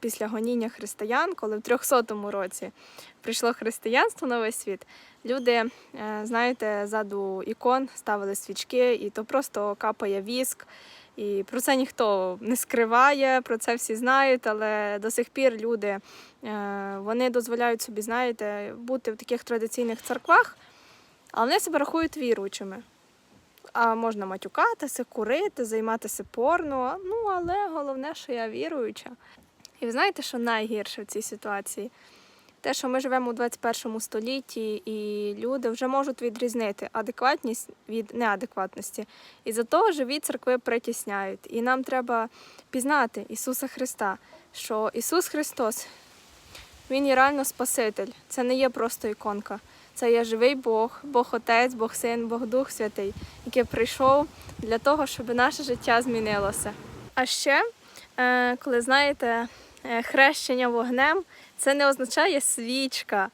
після гоніння християн, коли в 300 році прийшло християнство на весь світ, люди, е, знаєте, ззаду ікон ставили свічки, і то просто капає віск. І про це ніхто не скриває, про це всі знають, але до сих пір люди е, вони дозволяють собі, знаєте, бути в таких традиційних церквах, але вони себе рахують віруючими. А можна матюкатися, курити, займатися порно. Ну, але головне, що я віруюча. І ви знаєте, що найгірше в цій ситуації? Те, що ми живемо у 21 столітті, і люди вже можуть відрізнити адекватність від неадекватності. І за того живі церкви притісняють. І нам треба пізнати Ісуса Христа, що Ісус Христос, Він є реально Спаситель. Це не є просто іконка. Це є живий Бог, Бог Отець, Бог Син, Бог Дух Святий, який прийшов для того, щоб наше життя змінилося. А ще, е, коли знаєте, хрещення вогнем це не означає свічка.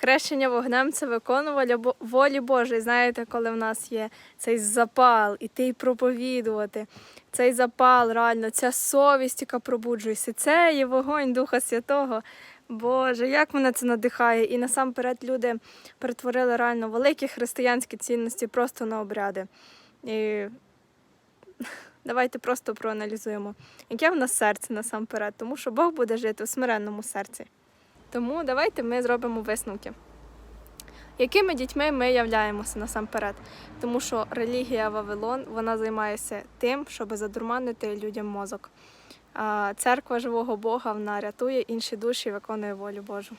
Хрещення вогнем це виконування волі Божої. Знаєте, коли в нас є цей запал, іти й проповідувати, цей запал, реально, ця совість, яка пробуджується, це є вогонь Духа Святого. Боже, як мене це надихає. І насамперед люди перетворили реально великі християнські цінності просто на обряди. І давайте просто проаналізуємо, яке в нас серце насамперед, тому що Бог буде жити у смиренному серці. Тому давайте ми зробимо висновки. Якими дітьми ми являємося насамперед? Тому що релігія Вавилон вона займається тим, щоб задурманити людям мозок. А церква живого Бога вона рятує інші душі, і виконує волю Божу.